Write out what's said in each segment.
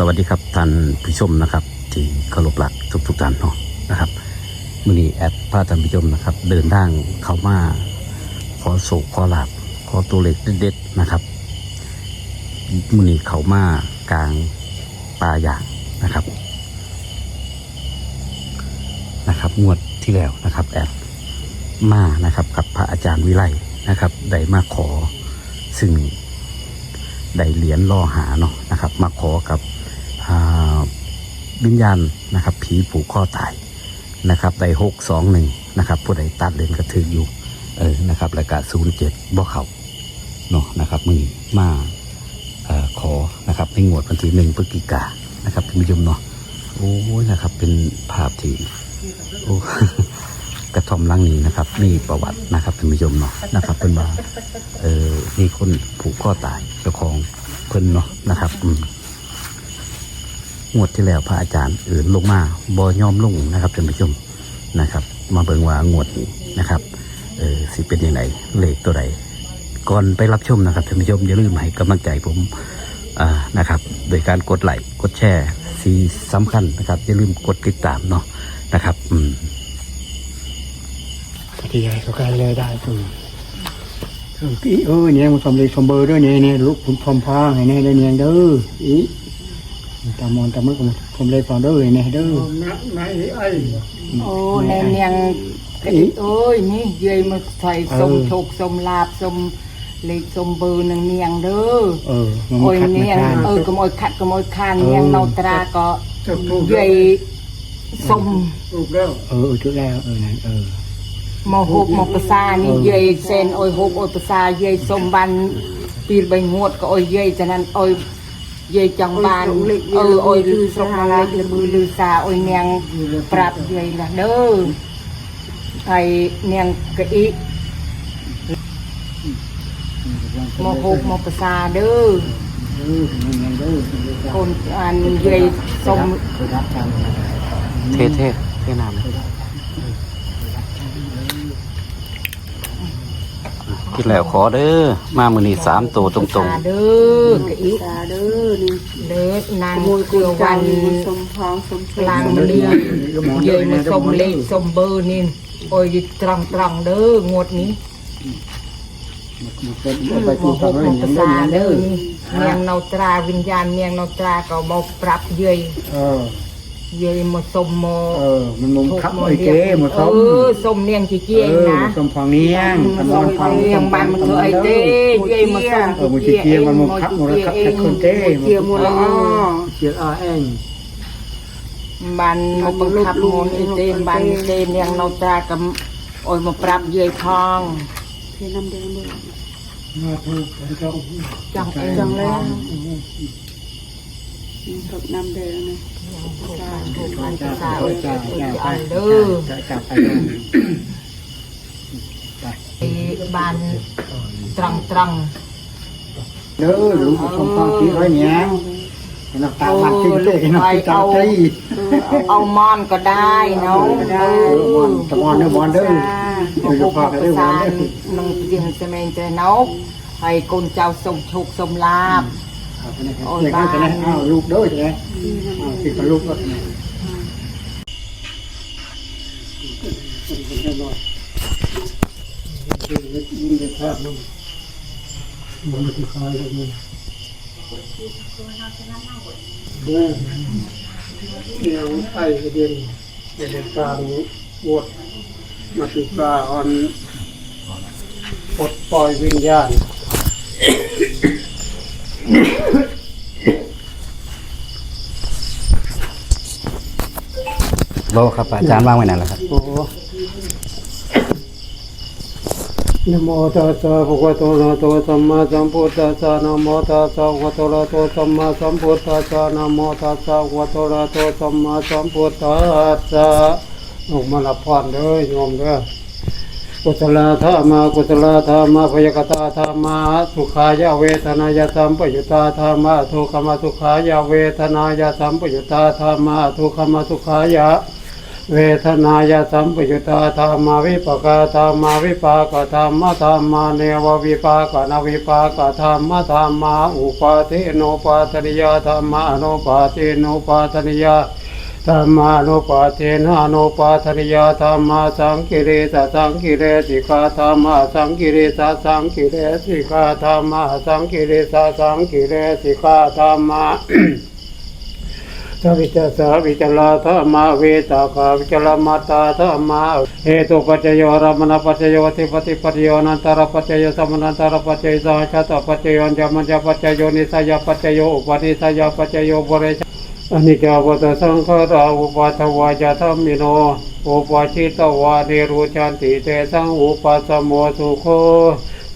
สวัสดีครับท่านผู้ชมนะครับ ที่เคารพรักทุกทุกท่านเนาะนะครับมือนี้แอดพาท่านผู้ชมนะครับ เดินทางเข้ามาขอโศกขอหลาบขอตัวเล็กเด็ดๆนะครับมือนี้เข้ามากลางป่าอย่างนะครับนะครับ งวดที่แล้วนะครับแอดมานะครับกับพระอาจารย์วิไลนะครับได้มาขอซึ่งได้เหรียญล่อหาเนาะนะครับ มาขอกับ วิญญาณนะครับ ผีผูกข้อตายนะครับได้หกสองหนึ่งนะครับ ผู้ใดตัดเลนกระถืออยู่เออนะครับแล้วก็ศูนย์เจ็ดบ่เขาเนาะนะครับมือมาออขอนะครับในงวดวันที่หนึ่งพฤศจิกานะครับท่านผู้ชมเนาะโอ้ยนะครับ เป็นภาพที่โอ้กระท่อมหลังนี้นะครับนี่ประวัตินะครับท่านผู้ชมเนาะนะครับเป็นว่าเออมีคนผูกข้อตายเจ้าของเพิ่นเนาะนะครับ อืม งวดที่แล้วพระอาจารย์อื่นลงมาบอยอมลงนะครับท่านผู้ชมนะครับ มาเบิ่งว่างวดนี้นะครับเออสิเป็นยังไงเลขตัวใดก่อนไปรับชมนะครับท่านผู้ชมอย่าลืมให้กำลังใจผมอ่านะครับ โดยการกดไลค์กดแชร์สีสำคัญนะครับอย่าลืมกดติดตามเนาะนะครับอืมที่ใหญ่ก็ใกล้เลยได้คือเอออีเออเนี่ยมันสมเลยสมเบอร์ด้วยเนี่ยเนี่ยลูกคุณพรมพางให้เนี่ยได้เนี่ยเด้ออี ตามอนตามมือของสมเลยฟังเด้อเนี่ยเด้อโอ้แนนยังกะดิโอ้ยนี่เยยมาใส่สมโชคสมลาบสมเลขสมเบอร์นังเนียงเด้อเออมันโอ้ยขัดไม่เนียงทานเออกระโมยขัดกระโมยคานเออเนียงเนาตราก็เยยสมเออเออจุดแล้วเออนั่นเออมหกมภาษานี่เยยเซนโอ้ยหกโอ้ยภาษาเยยสมบันปีใบงวดก็โอ้ยเยยฉะนั้นโอ้ยเยยจังบานเออโอ้ยลือสมเล็กลือลือซาโอ้ยเนียงปรับเย ยละเด้อไอเนียงกะอีมหกมภาษาเด้อเออเนี่ยเด้อคนอันใหญ่สมเคยรับทานเทเทเทน้ำ ที่แล้วขอเด้อมามือนี้สามตัวตรงภาษาเด้อกะอีตาเด้อนี่เด้อนางมวยเกลือจัวันนสมพองสมกลางเดือนใหญ่มาสมเลขสมเบอร์นี่โอ้ยตรังตรังเด้องวดนี้เป็นมไปหที่กทำให้มยัภางได้ษายังเด้เด้ออนี่เมียงเนาตราวิญญาณเมียงเนาตราก็มาปรับเย่ยเออ เย่ยมาสมโมเออ มันมุมขับไอ้เจ๊หมดเอสมอสมเนียงจีเจียงเออนะสมฟังเนี้ยงมันสมส่งฟังเรียงบ้านมันเถอะไอ้เต้เย้มาส่งเออมันจีเกียมันมุขับมันขับแค่คนเต้เกียมูลอ้อเจียอาเองบ้านมันบังคับมนไอ้เต้บ้านเต้เนียงเราตรากับโอ้ยมาปรับเย้ยทองเทน้ำแดงด้วยมาถูกเจ้าจังเองจังแล้ว กับน้ำแดงนะถูกมันภาษาโอ้ยจ้าจะจ้าเอาเด้อจ้าจ้าไปไอ้บ้านตรังตรังเด้อลูกสมฟังที่ไรเนี้ยนักตาบัดจริงเจ๊นักตาใจเอามอนก็ได้เนาะได้ตะมอนเด้อบอลเด้อพวกภาษานังเรียนเสมงเจนกให้คนเจ้าส่งโชคสมลา บเด็กนั่นจะได้อ้าวลูกเด้อใช่ไหมอ้าวติดกับลูกก็ยิงจะแทบมันมันไม่คลายเลยมันเด้อเดี๋ยวไอ้เด่นเด่นการวดมาติกาออนปลดปล่อยวิญญาณๆ โลครับอาจารย์ว่างไว้ไหนล่ะครับ โอ้นะโมตัสสะภะคะวะโตอะระหะโตสัมมาสัมพุทธัสสะนะโมตัสสะภะคะวะโตอะระหะโตสัมมาสัมพุทธัสสะนะโมตัสสะภะคะวะโตอะระหะโตสัมมาสัมพุทธัสสะออกมารับพรเด้อโยมเด้อ กุศลธรรมากุศลธรรมาพยกตาธรรมาสุขายาเวทนายสัมปยุตตาธรรมาทุกขมาสุขายาเวทนายสัมปยุตตาธรรมาทุกขมาสุขายาเวทนายาสัมปยุตตาธรรมาวิปกาธรรมาวิปากธรรมธรรมาเนววิปากนวิปากธรรมธรรมาอุปาทิโนปาตนิยาธรรมานุปาทิโนปาตนิยา ธรรมานุปาเทนะนุปาทนิยาธรรมาสังกิริสาสังกิเรสิกาธรรมาสังกิริสาสังกิเรสิกาธรรมาสังกิริสาสังกิเรสิกาธรรมาสวิจสาวิจลาธรรมาเวตาคาวิจลมาตาธรรมาเหตุปัจจโยรมณปัจจโยติปฏิปัจจโยนันตรปัจจโยสมนันตรปัจจโยสหชาตปัจจโยญามัญญปัจจโยนิสยปัจจโยอุปนิสยปัจจโยบริจ อนิจจวัตสังขาราอุปัทวาจธรรมิโนอุปชิตวาเนรุชันติเตสังอุปัสสโมสุโค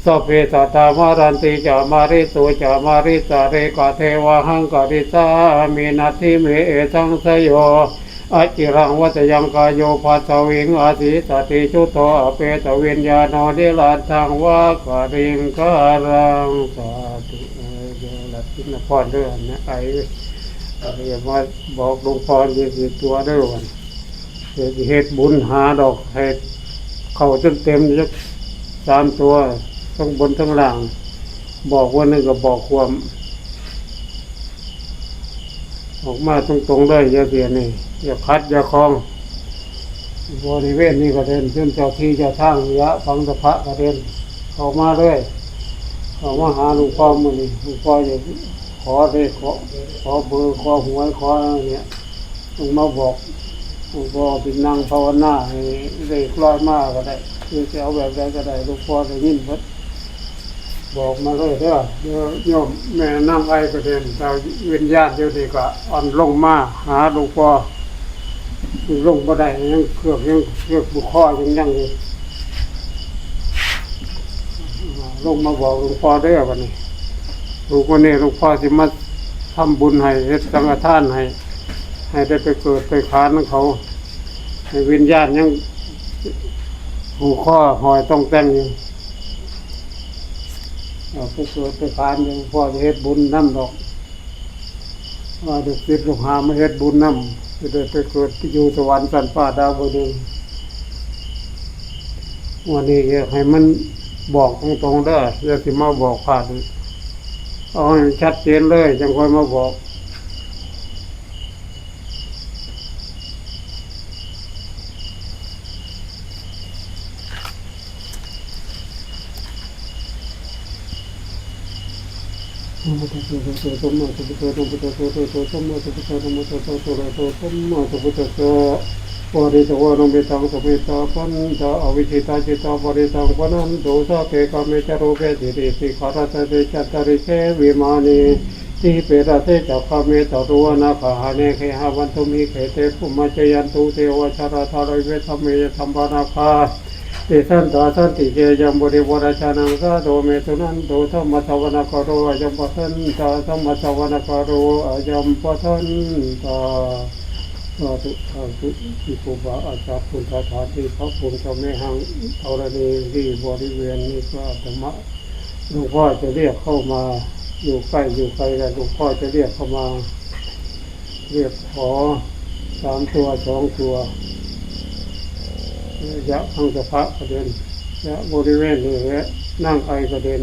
สัพเพสัตมารันติจามาริสุจามาริสาเรกเทวหังกริสามีนาทิเมเอสังสยโยอจิรังวัตยังกายโยภัสวิงอาทิสติชุตโตอเปตวิญญาโนนิรันทังวะกริงการังสาธุเอเยลัตินพรด้วยนะไอ ไอ้มาบอกหลวงพ่อยี่สิบตัวได้วยวันเดี๋ยวสิเฮ็ดบุญหาดอกเฮ็ดเข้าจนเต็มจักสามตัวทั้งบนทั้งล่าง บอกว่านึงก็บอกความออกมาตรงๆเลยอย่าเสียนี่อย่าคัดอย่าคลองบริเวณนี้ก็เด่นขึ้นเจ้าที่เจ้าทางยะฟังสะพะก็เด่นเข้ามาเลยเข้ามาหาหลวงพ่อมือนี่หลวงพ่ออย่า ขอเลยขอขอเบอร์ขอหวยขออะไรเนี่ยต้องมาบอกหลวงพ่อเป็นนั่งภาวนาให้ได้คล้อยมากก็ได้คือจะเอาแบบใดก็ได้หลวงพ่อได้ยินพิ่นบอกมาเลยเด้อเดี๋ยวโยมแม่นั่งไอ้ก็เด่นแต่วิญญาณเดี๋ยวนี้ก็อ่อนลงมาหาหลวงพ่อลงบ่ได้ยังเครือกยังเครือกบุคอยังยังลงมาบอกหลวงพ่อเด้อวันนี้ ลูกวันนี้หลวงพ่อสิมาทำบุญให้เฮ็ดสังฆทานให้ ให้ได้ไปเกิดไปค้านของเขาให้วิญญาณยังผูกข้อหอยต้องแต่งอยู่เอาไปเกิดไปค้านยังพ่อจะเฮ็ดบุญน้ำดอกว่าเด็กศิษย์ลูกหามาเฮ็ดบุญน้ำจะได้ไปเกิดอยู่สวรรค์สันป่าดาวดึงวันนี้อยากให้มันบอกตรงๆได้อย่าสิมาบอกผ่าน เอาให้ชัดเจนเลยจังคอยมาบอกนะ โมตัสสะภะคะวะโตอะระหะโตสัมมาสัมพุทธัสสะนมตัสสะภะคะวะโตสัมมาสัมพุทธัสสะนะโมตัสสะภะคะวะโตสัมมาสัมพุทธัสสะปริตวานุเมตังสมิตาปัญจอวิชิตาจิตาปริตังปนันโตสะเกกามเมจโรเกติริสิขารัตเตจัตตริเกวิมานีติเปรเตจักขเมตรุวนาคาเนเคหาวันตุมิเขเตภุมจยันตุเทวชาราธารเวทเมยธรรมนาคาติสันตาสันติเจยังบริวรชานังสาโดเมตุนันโตธรรมสวนาคารุอายัมปทันตาธรรมสวนาคารุอายัมปทันตา สาธุสาธุที่ครูบาอาจารย์พุทธทาที่พระภูมิเจ้าแม่หังธรณีที่บริเวณนี้ก็ธรรมะหลวงพ่อจะเรียกเข้ามาอยู่ใกล้อยู่ไกลกันหลวงพ่อจะเรียกเข้ามา เรียกขอสามตัวสองตัวยะพังสะพะกระเด็นยะบริเวณนี้นั่งไอกระเด็น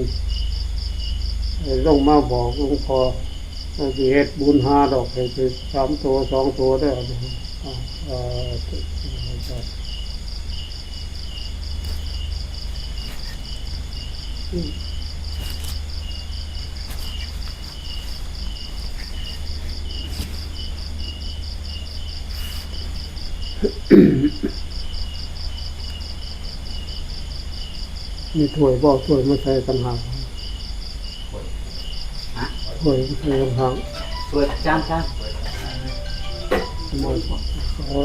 ลงมาบอกหลวงพ่อ สิเฮ็ดบุญหาดอกให้คือสามตัวสองตัวได้ออ่าอ่ามีถ้วยบอกถ้วยมาใส่ต่างหา กถ้วยมาใส่ต่างหากสวยจานจานหมดขอ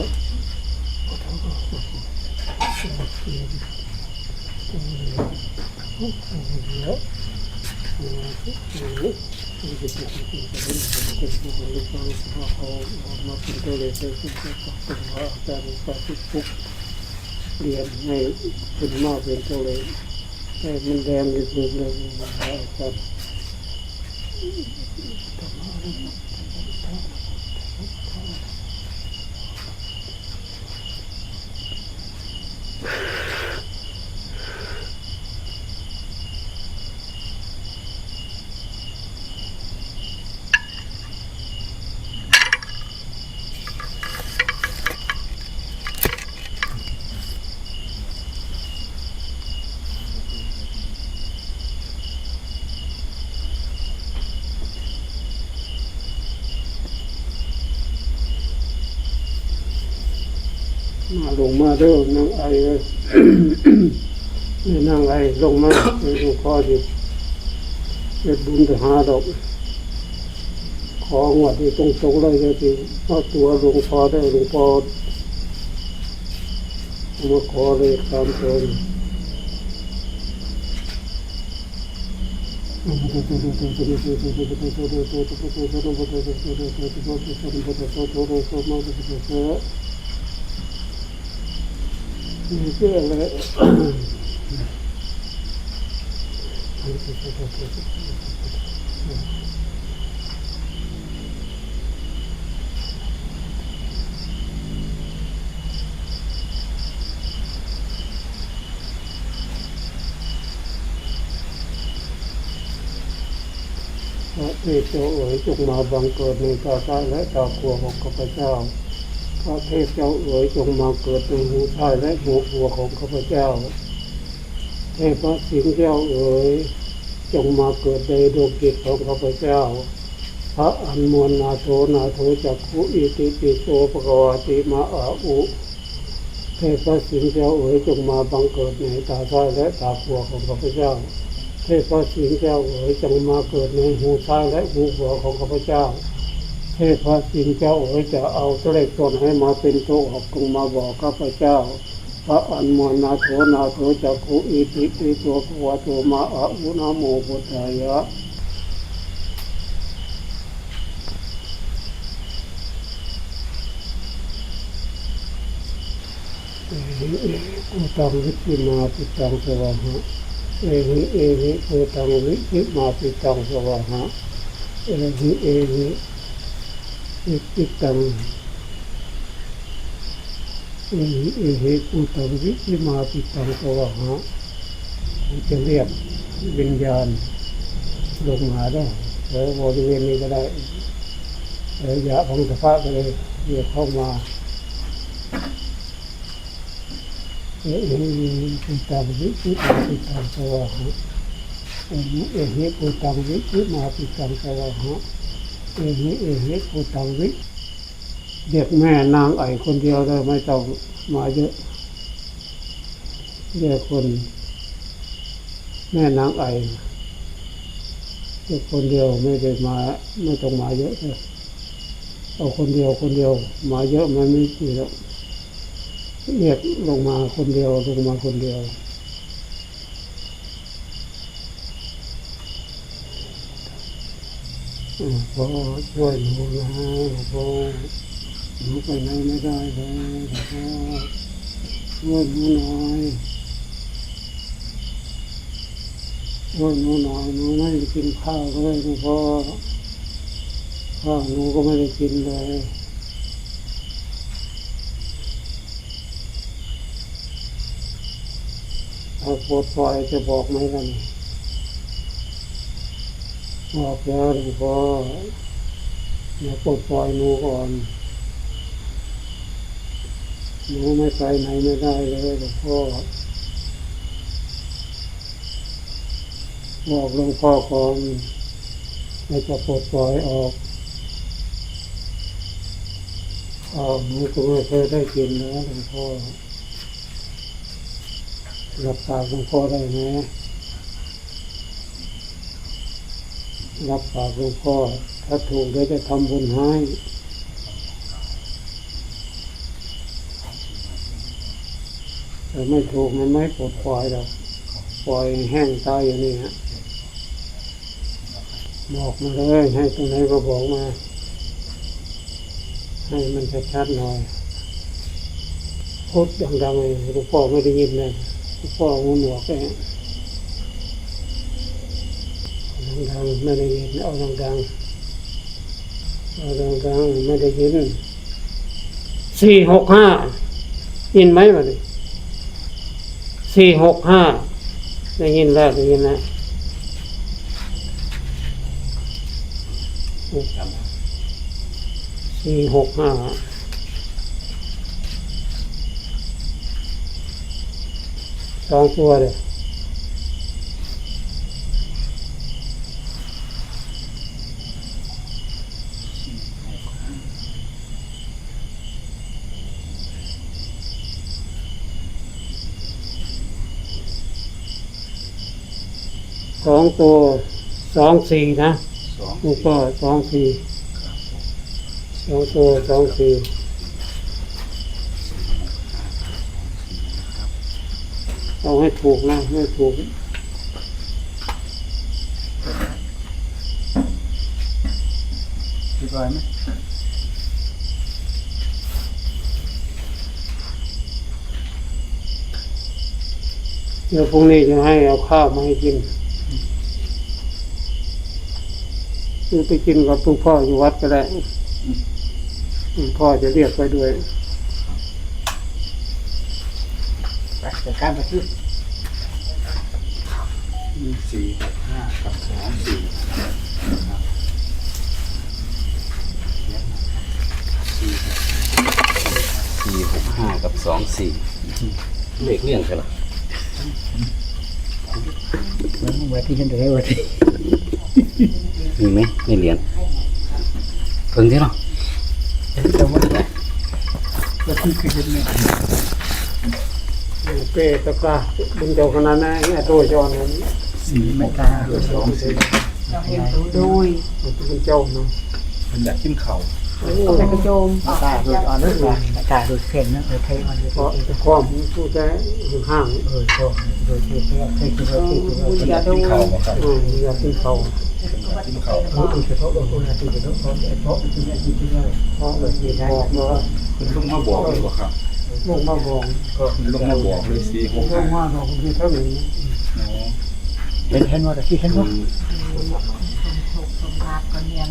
เรียนให้เป็นมากเป็นตัวเลยให้มันแดงที่สุดเลยครับ you ลงมาเด้อนั่งไอเอ้ยนี่นั่งไอลงมาในหลวงพ่อดิเอ็ดบุญจะหาดอกของวัดที่ตรงๆเลยจะสิเพราะตัวหลวงพ่อได้หลวงพ่อเอามาขอเลยตามตนเเชื่อเลยพระเทพเจ้าเอ๋ยจงมาบังเกิดในตาซาและตาขวของข้าพเจ้า พระเทพเจ้าเอ๋ยจงมาเกิดในหูซ้ายและหูขวของข้าพเจ้า เทพสิงห์เจ้าเอ๋ยจงมาเกิดในดวงจิตของข้าพเจ้า พระอันมวลนาโทนาโทจักขุอิติปิโสปกวาติมาอาอุเทพสิงห์เจ้าเอ๋ยจงมาบังเกิดในตาซ้ายและตาขวาของข้าพเจ้า เทพสิงห์เจ้าเอ๋ยจงมาเกิดในหูซ้ายและหูขวาของข้าพเจ้า เทพสิงเจ้าเอ๋ยจะเอาตัวเลขตนให้มาเป็นตัวออกจงมาบอกข้าพเจ้า พระอันมวลนาโถนาโถจักขุอิติปิโสภควะโตมาอะอุนาโมพุทธายะกูตังวิจิมาปิตังสวะหะเอหิเอหิกูตังวิจิมาปิตังสวะหะเอหิเอหิ วิจิตังเอหิเอหิกูตังวิจิมาปิตังสวะหะจะเรียกวิญญาณลงมาได้หรือบริเวณนี้ก็ได้หรือยาของสภาพก็เลยเรียกเข้ามาเอหิปุตังวิจิมาปิตังสวะหะเอหิเอหิปุตังวิจิมาปิตังสวะหะ เอหิเอหิปุตังวิ เด็กแม่นางไอคนเดียวเลยไม่ต้องมาเยอะเรียกคน แม่นางไอเด็กคนเดียวไม่ได้มาไม่ต้องมาเยอะเลยเอาคนเดียวคนเดียว มาเยอะมันไม่ดีแล้วเรียกลงมาคนเดียวลงมาคนเดียวอืม พ่อช่วยหนูนะพ่อหนูไปไหนไม่ได้เลยพ่อช่วยหนูหน่อยช่วยหนูหน่อยหนูไม่ได้กินข้าวเลยนะพ่อข้าวหนูก็ไม่ได้กินเลยถ้าปวดปล่อยจะบอกไหมกัน บอกแล้วหลวงพ่ออย่าปลดปล่อยหนูก่อนหนูไม่ไปไหนไม่ได้เลยหลวงพ่อบอกหลวงพ่อก่อนไม่จะปลดปล่อยออกอาหนูก็ไม่เคยได้กินนะหลวงพ่อรับปาหลวงพ่อได้ไหม รับปากหลวงพ่อถ้าถูกเดี๋ยวจะทำบุญให้แต่ไม่ถูกมันไม่ปลดปล่อยหรอกปล่อยแห้งตายอย่างนี้ฮะบอกมาเลยให้ตรงไหนก็บอกมา ให้มันชัดๆหน่อยพูดดังๆเลยหลวงพ่อไม่ได้ยินเลยหลวงพ่อหูหนวกเลย ดังไม่ได้ยินเอาดังๆเอาดังๆไม่ได้ยินสี่หกห้ายินไหมวะนี่สี่หกห้าได้ยินแล้วได้ยินแล้วสี่หกห้าสองตัวเลย สองตัวสองสี่นะลูกก็สองสี่สองตัวสองสี่เอาให้ถูกนะให้ถูกคิดไว้ไหมเดี๋ยวพรุ่งนี้จะให้เอาข้าวมาให้กิน คือไปกินกับหลุงพ่ออยู่วัดก็ได้หลวงพ่อจะเรียกไปด้วยไปจัดการไปที่สี่หกห้ากับสองสี่สี่หกห้ากับสองสี่เลขเลี่ยงกันหรอไว้ที่ฉันจะได้ไว้ที่ มีไหมไม่เหรียญเพิ่งที่เนาะแต่ว่าก็ที่คือจะเนี่ยเปตะกร้าบุญเจ้าคณะนะไอ้ตัวจอนั้นสีไม่กล้าสองสีโดยบุญเจ้าเนาะมันอยากกินเข่า แต่กระโจมกล้าดยอ่อนนึกว่ากล้าดยเข่งนะโดยเท่อ่อนเพราะแต่ความผู้ใจห่างเออโดยโดยเท่เคยคิดว่าที่คือว่าบุญญาโดยๆอืมอยากกินเขาเออคือเขาโดนคนละที่เขาเขาเขาที่นี่ที่นี่เพราะแบบนี้บอกว่าคุณลุงมาบอกเลยว่าครับลูกมาบอกคุณลุงมาบอกเลยสี่หลูกกห้ามาบอกมีเท่านี้เห็นเห็นว่าที่เห็นว่า ก็เนียง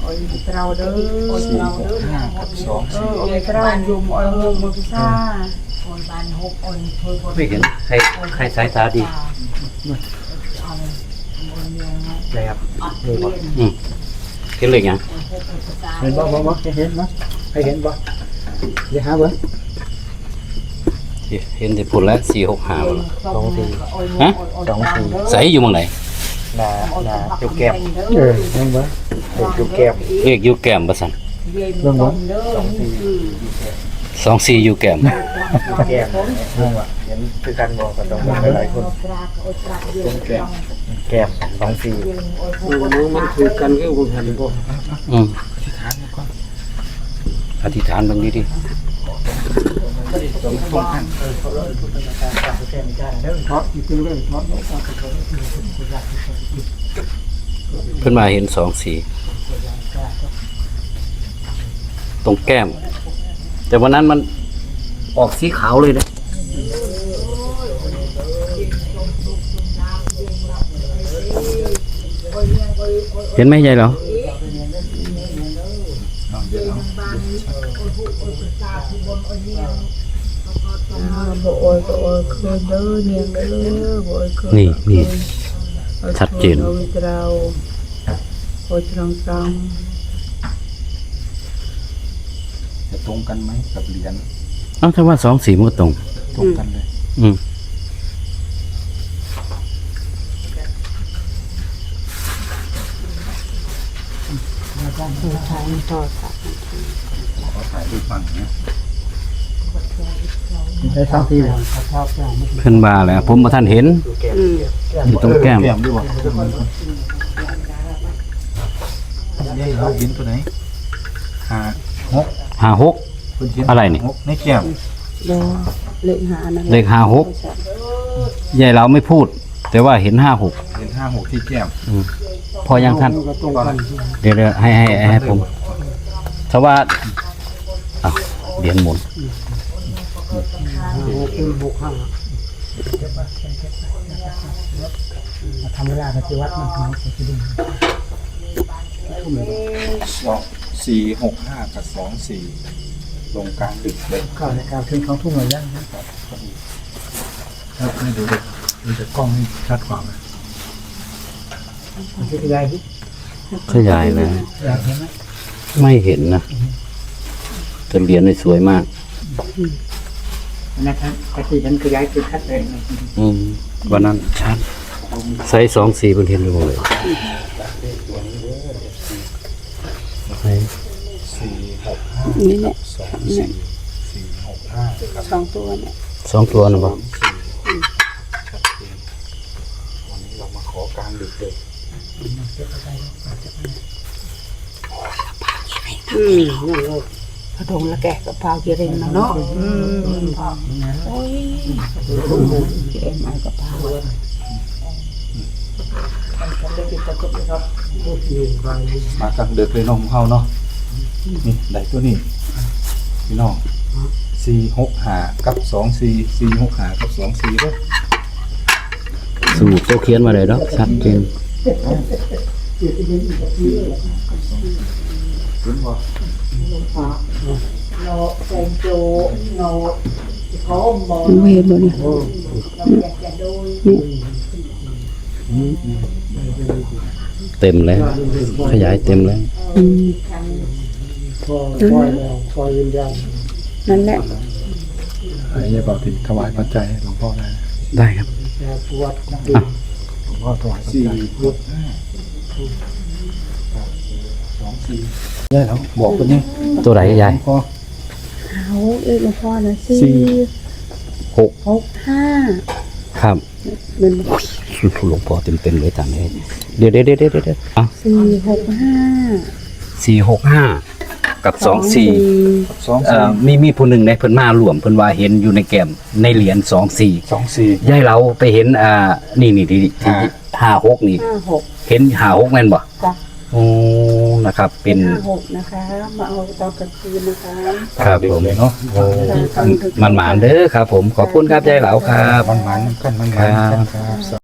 โอ้ยเราเด้อโอ้ยเราเด้อห้ากับสองเอสี่อโอ้ยเราอยู่โอ้ยโอ้ยมุสาโอ้ยบ้านหกโอ้ยเพิ่นไม่เห็นใครใครสายตาดีอะไรครับเลยอืมเห็นเลขยังเห็นบ่บ่บ่เห็นบ่ให้เห็นบ่เดี๋ยวหาบ่เห็นที่พูดแล้วสี่หกห้าหมดแล้วสองสี่ฮะสองสี่ใส่อยู่เมืองไหน นานาจุกแก้มเออเห็นบ่จุกแก้มเลขอยู่แก้มประสันเรื่องของเด้อสองสี่อยู่แก้มแก้มงงอะเห็นคือกันบ่ก็ต้องมองหลายคนแก้มแก้มสองสี่มันมันถือกันก็บุญหันบ่อืมอธิษฐานบางทีดิเพราะอีกเรื่องเพราะเพิ่นมาเห็นสองสี ตรงแก้ม แต่วันนั้นมันออกสีขาวเลยนะเห็นไหมยายเหรอบ่โอ้ยบ่โอ้ยเคยเด้อเนียงเด้อบ่โอ้ยเคยนี่นี่ชัดเจน โอ้ยเราโอ้ยตรงตรงจะตรงกันไหมกับเหรียญเอ้าถ้าว่าสองสีมันก็ตรง ตรงกันเลย อืมขอถ่ายรูปฝั่งนะได้สองสี่บ่เพิ่นว่าแล้วผมบ่ทันเห็นอยู่ตรงแก้ม แก้มด้วยวะ นี่เราเห็นตัวไหนห้าหกห้าหกคุณเห็นอะไรนี่ หกในแก้มบ่เลขหานั่นเลขห้าหกยายเราไม่พูด แต่ว่าเห็นห้าหกเห็นห้าหกที่แก้มพอยังท่านก็ตรงกันเดี๋ยวเดี๋ยวให้ให้ให้ผมถ้าว่าอ้าวเหรียญหมุนหกเป็นหกห้าทำเวลาปฏิวัติมันทำให้ดู สองสี่หกห้ากับสองสี่ลงกลางดึกเลยข้าวในการขึ้นของทุ่งหน่อยยังครับให้ดูดิดูจากกล้องนี่ชัดกว่าไหมมันคือใหญ่ที่ขยายเลยอยากเห็นไหมไม่เห็นนะแต่เหรียญนี่สวยมากนะครับปฏิฉันคือใหญ่คือคัดเลยอืมวันนั้นชัดใส่สองสี่เพิ่นเห็นอยู่หมดเลย หนสี่หกห้านี่แหละสองสี่สี่หกห้าสองตัวเนี่ยสองตัวนะบ่สป่ชัวันนี้เรามาขอกลางดึกเลยอืมกระดงละแกะกระเพราเกเรนเนาะอืมโอ้ยเกเรมากระเพรา นมากับพาวมากลางเดือกเลยน้องของเฮาเนาะนี่ได้ตัวนี้พี่น้องสี่หกหากับสองสี่สี่หกหากับสองสี่เด้อสูตรโตเขียนมาเลยเนาะชัดเจนเห็นบ่เวทบ่เนี่ย เต็มแล้ว ขยายเต็มแล้ว อืมพอปล่อยแล้วปล่อยวิญญาณนั่นแหละไอ้ยายบอกถึงถวายปัจจัยให้หลวงพ่อได้ได้ครับแต่ปวดหลวงพ่อถวายปัจจัยหกห้าสองสี่ได้แล้วบอกคนนี้ตัวไหนยายหลวงพ่อเอาเอ้ยหลวงพ่อนะสี่สี่หกหกห้าครับมัน หลวงพ่อเต็มเต็มๆเลยตามนี้เดี๋ยวเดี๋ยวเดี๋ยวเดี๋ยวเดี๋ยวอะสี่หกห้าสี่หกห้ากับสองสี่สองเอ่สี่อมีมีผู้หนึ่งในเพิ่นมารวมเพิ่นว่าเห็นอยู่ในแก้มในเหรียญสองสี่สองสี่ ยายเราไปเห็นอ่านี่นี่ที่ที่ห้าห้าหกนี่ ห้าหกเห็นห้าหกแม่นบ่จ้ะโอ้นะครับ เป็นห้าหกนะคะ มาเอาตอนกลางคืนนะคะครับผม เลยเนาะโอ้มันหมานเด้อครับ ผมขอบคุณครับยายเหลาครับ มันหมันกันมันหมันกันครับ